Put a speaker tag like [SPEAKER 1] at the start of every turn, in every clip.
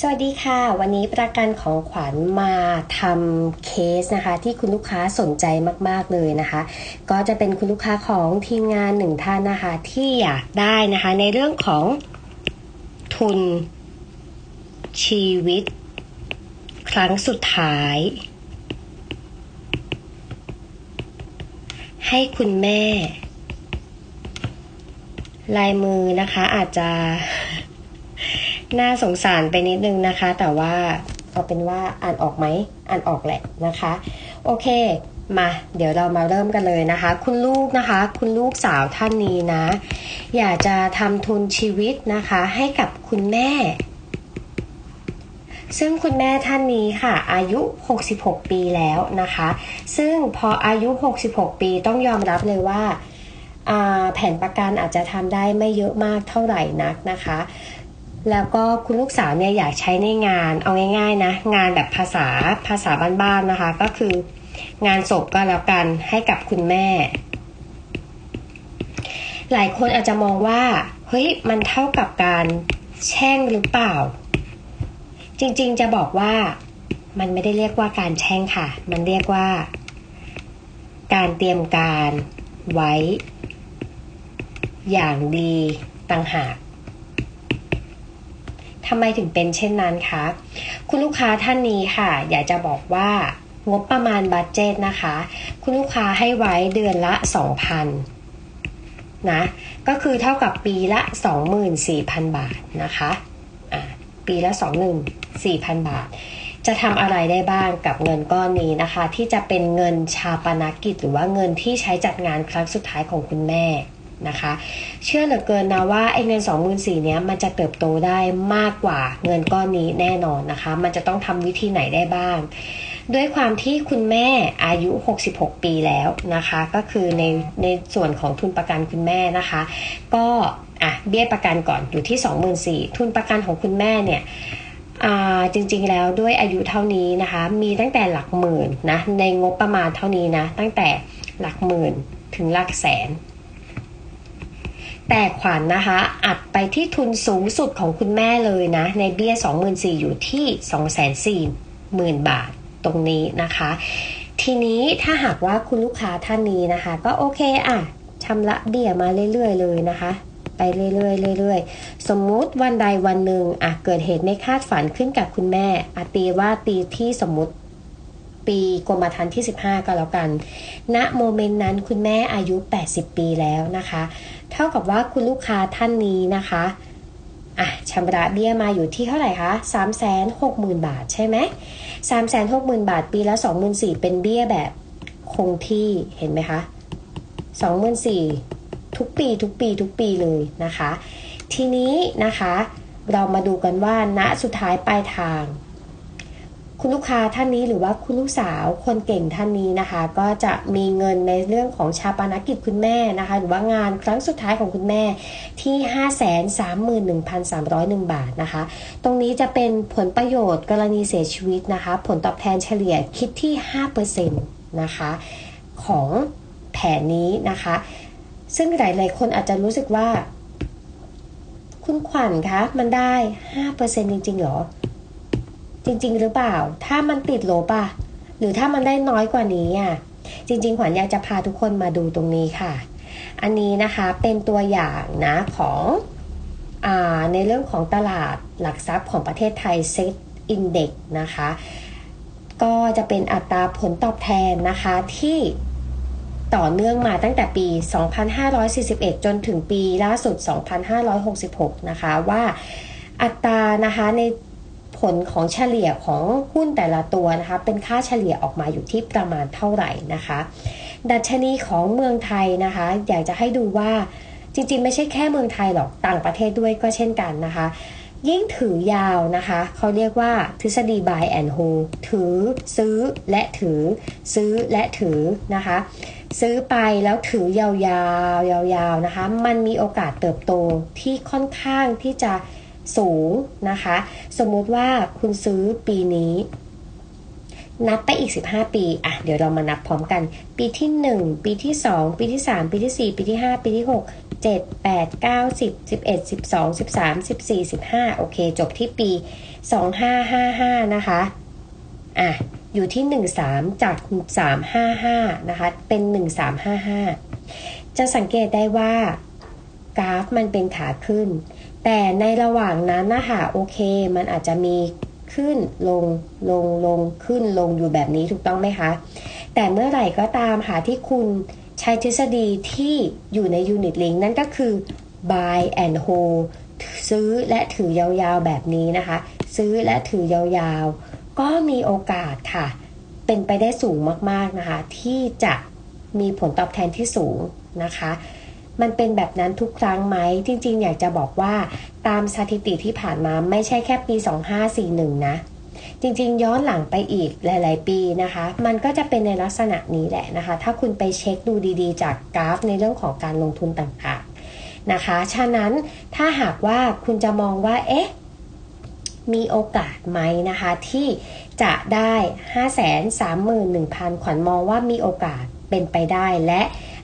[SPEAKER 1] สวัสดีค่ะ วันนี้ประกันของขวัญมาทำเคสนะคะ ที่คุณลูกค้าสนใจมากๆเลยนะคะ ก็จะเป็นคุณลูกค้าของทีมงานหนึ่งท่านนะคะ ที่อยากได้นะคะ ในเรื่องของทุนชีวิต ครั้งสุดท้าย ให้คุณแม่ ลายมือนะคะอาจจะ น่าสงสารไปนิดนึงนะคะ แต่ว่าเอาเป็นว่าอ่านออกไหมอ่านออกแหละนะคะ โอเคมาเดี๋ยวเรามาเริ่มกันเลยนะคะ คุณลูกนะคะ คุณลูกสาวท่านนี้นะ อยากจะทำทุนชีวิตนะคะ ให้กับคุณแม่ ซึ่งคุณแม่ท่านนี้ค่ะ อายุ 66 ปีแล้วนะคะ ซึ่งพออายุ 66 ปีต้องยอมรับเลยว่าแผนประกันอาจจะทำได้ไม่เยอะมากเท่าไหร่นักนะคะ แล้วก็คุณลูกสาวเนี่ยอยากใช้ในงานเอาง่ายๆนะ งานแบบภาษาภาษาบ้านๆนะคะ ก็คืองานศพก็แล้วกันให้กับคุณแม่ หลายคนอาจจะมองว่า เฮ้ยมันเท่ากับการแช่งหรือเปล่า จริงๆจะบอกว่ามันไม่ได้เรียกว่าการแช่งค่ะ มันเรียกว่า การเตรียมการไว้ อย่างดีต่างหาก ทำไมถึงเป็นเช่นนั้นคะ คุณลูกค้าท่านนี้ค่ะ อยากจะบอกว่างบประมาณบัตเจตนะคะ คุณลูกค้าให้ไว้เดือนละ 2,000นะ ก็คือเท่ากับปีละ 24,000 บาทนะคะอ่าปีละ 24,000 บาท จะทำอะไรได้บ้างกับเงินก้อนนี้นะคะ ที่จะเป็นเงินชาปนกิจ หรือว่าเงินที่ใช้จัดงานครั้งสุดท้ายของคุณแม่ นะคะ เชื่อเหลือเกินนะว่าไอ้เงิน 2 4 0 0 0เนี้ยมันจะเติบโตได้มากกว่าเงินก้อนนี้แน่นอนนะคะ มันจะต้องทำวิธีไหนได้บ้าง ด้วยความที่คุณแม่อายุ 66 ปีแล้วนะคะ ก็คือในในส่วนของทุนประกันคุณแม่นะคะ ก็อะเบี้ยประกันก่อนอยู่ที่ 24,000ทุนประกันของคุณแม่เนี่ยจริงๆแล้วด้วยอายุเท่านี้นะคะ มีตั้งแต่หลักหมื่นนะในงบประมาณเท่านี้นะ ตั้งแต่หลักหมื่นถึงหลักแสน แต่ขวัญนนะคะ อัดไปที่ทุนสูงสุดของคุณแม่เลยนะ ในเบี้ย 24,000อยู่ที่ 240,000 บาทตรงนี้นะคะ ทีนี้ถ้าหากว่าคุณลูกค้าท่านนี้นะคะ ก็โอเคอะชำระเบี้ยมาเรื่อยๆ เลยนะคะไปเรื่อยๆเรื่อยๆ สมมุติวันใดวันหนึ่งอะเกิดเหตุไม่คาดฝันขึ้นกับคุณแม่อะตีว่าตีที่สมมุติปีกรมธรรม์ที่ 15 ก็แล้วกันณโมเมนต์นั้นคุณแม่อายุ 80 ปีแล้วนะคะ เท่ากับว่าคุณลูกค้าท่านนี้นะคะอะชำระเบี้ยมาอยู่ที่เท่าไหร่คะ3 6 0 0 0 0 บาทใช่ไหม3 6 0 0 0 0 บาท ปีละ24,000เป็นเบี้ยแบบคงที่เห็นไหมคะ24,000ทุกปีทุกปีทุกปีเลยนะคะ ทีนี้นะคะ เรามาดูกันว่าณสุดท้ายปลายทาง คุณลูกค้าท่านนี้หรือว่าคุณลูกสาวคนเก่งท่านนี้นะคะ ก็จะมีเงินในเรื่องของชาปนกิจคุณแม่นะคะ หรือว่างานครั้งสุดท้ายของคุณแม่ที่ 531,301 บาทนะคะ ตรงนี้จะเป็นผลประโยชน์กรณีเสียชีวิตนะคะ ผลตอบแทนเฉลี่ยคิดที่ 5%นะคะของแผนนี้นะคะ ซึ่งหลาย ๆ คนอาจจะรู้สึกว่า คุณขวัญคะมันได้ 5%จริง ๆ หรอ จริง ๆ หรือเปล่า ถ้ามันติดลบอะหรือถ้ามันได้น้อยกว่านี้อะจริง ๆ ขวัญอยากจะพาทุกคนมาดูตรงนี้ค่ะ อันนี้นะคะเป็นตัวอย่างนะของอในเรื่องของตลาดหลักทรัพย์ของประเทศไทย Set Index นะคะ ก็จะเป็นอัตราผลตอบแทนนะคะที่ต่อเนื่องมาตั้งแต่ปี 2541 จนถึงปีล่าสุด 2566 นะคะว่าอัตรานะคะใน ลของเฉลี่ยของหุ้นแต่ละตัวนะคะเป็นค่าเฉลี่ยออกมาอยู่ที่ประมาณเท่าไหร่นะคะ ดัชนีของเมืองไทยนะคะ อยากจะให้ดูว่าจริงๆ ไม่ใช่แค่เมืองไทยหรอกต่างประเทศด้วยก็เช่นกันนะคะ ยิ่งถือยาวนะคะ เขาเรียกว่าทฤษฎี buy and hold ถือซื้อและถือ ซื้อและถือนะคะ ซื้อไปแล้วถือยาวๆยาวๆนะคะ มันมีโอกาสเติบโตที่ค่อนข้างที่จะ สูงนะคะ สมมุติว่าคุณซื้อปีนี้ นับไปอีก 15 ปี อะ เดี๋ยวเรามานับพร้อมกัน ปีที่ 1 ปีที่ 2 ปีที่ 3 ปีที่ 4 ปีที่ 5 ปีที่ 6 7 8 9 10 11 12 13 14 15 โอเค จบที่ปี 2555 นะคะ อะ อยู่ที่ 13 จาก 355 นะคะ เป็น 1355 จะสังเกตได้ว่ากราฟมันเป็นขาขึ้น แต่ในระหว่างนั้นนะคะโอเค มันอาจจะมีขึ้นลงลงลงขึ้นลงอยู่แบบนี้ถูกต้องไหมคะ แต่เมื่อไหร่ก็ตามค่ะที่คุณใช้ทฤษฎีที่อยู่ใน Unit Link นั่นก็คือ buy and hold ซื้อและถือยาวๆแบบนี้นะคะ ซื้อและถือยาวๆ ก็มีโอกาสค่ะ เป็นไปได้สูงมากๆนะคะ ที่จะมีผลตอบแทนที่สูงนะคะ มันเป็นแบบนั้นทุกครั้งไหม จริง ๆ อยากจะบอกว่าตามสถิติที่ผ่านมาไม่ใช่แค่ปี 2541 นะ จริง ๆ ย้อนหลังไปอีกหลาย ๆ ปีนะคะ มันก็จะเป็นในลักษณะนี้แหละนะคะ ถ้าคุณไปเช็คดูดีๆ จากกราฟในเรื่องของการลงทุนต่างๆนะคะ ฉะนั้นถ้าหากว่าคุณจะมองว่าเอ๊ะมีโอกาสไหมนะคะที่จะได้ 531,000 ขวัญมองว่ามีโอกาสเป็นไปได้และ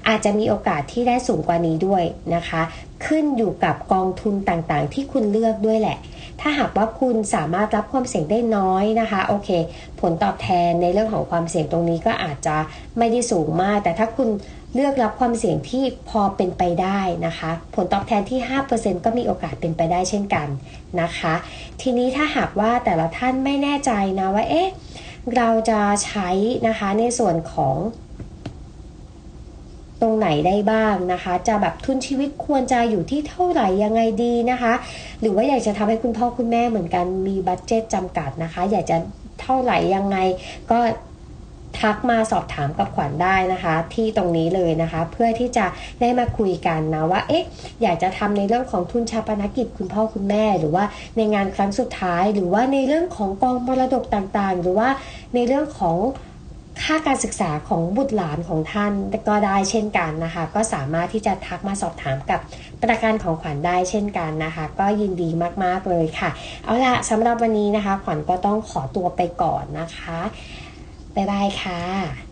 [SPEAKER 1] อาจจะมีโอกาสที่ได้สูงกว่านี้ด้วยนะคะ ขึ้นอยู่กับกองทุนต่างๆ ที่คุณเลือกด้วยแหละ ถ้าหากว่าคุณสามารถรับความเสี่ยงได้น้อยนะคะโอเค ผลตอบแทนในเรื่องของความเสี่ยงตรงนี้ก็อาจจะไม่ได้สูงมาก แต่ถ้าคุณเลือกรับความเสี่ยงที่พอเป็นไปได้นะคะ ผลตอบแทนที่ 5%ก็มีโอกาสเป็นไปได้เช่นกันนะคะ ทีนี้ถ้าหากว่าแต่ละท่านไม่แน่ใจนะว่าเอ๊ะเราจะใช้นะคะในส่วนของ ตรงไหนได้บ้างนะคะ จะแบบทุนชีวิตควรจะอยู่ที่เท่าไหร่ยังไงดีนะคะ หรือว่าอยากจะทำให้คุณพ่อคุณแม่เหมือนกันมีบัตเจตจำกัดนะคะ อยากจะเท่าไหร่ยังไงก็ทักมาสอบถามกับขวัญได้นะคะ ที่ตรงนี้เลยนะคะ เพื่อที่จะได้มาคุยกันนะว่าเอ๊ะอยากจะทำในเรื่องของทุนชาปนกิจคุณพ่อคุณแม่ หรือว่าในงานครั้งสุดท้าย หรือว่าในเรื่องของกองมรดกต่างๆ หรือว่าในเรื่องของ ค่าการศึกษาของบุตรหลานของท่านก็ได้เช่นกันนะคะ ก็สามารถที่จะทักมาสอบถามกับประกันของขวัญได้เช่นกันนะคะ ก็ยินดีมากๆเลยค่ะ เอาละสำหรับวันนี้นะคะ ขวัญก็ต้องขอตัวไปก่อนนะคะบ๊ายบายค่ะ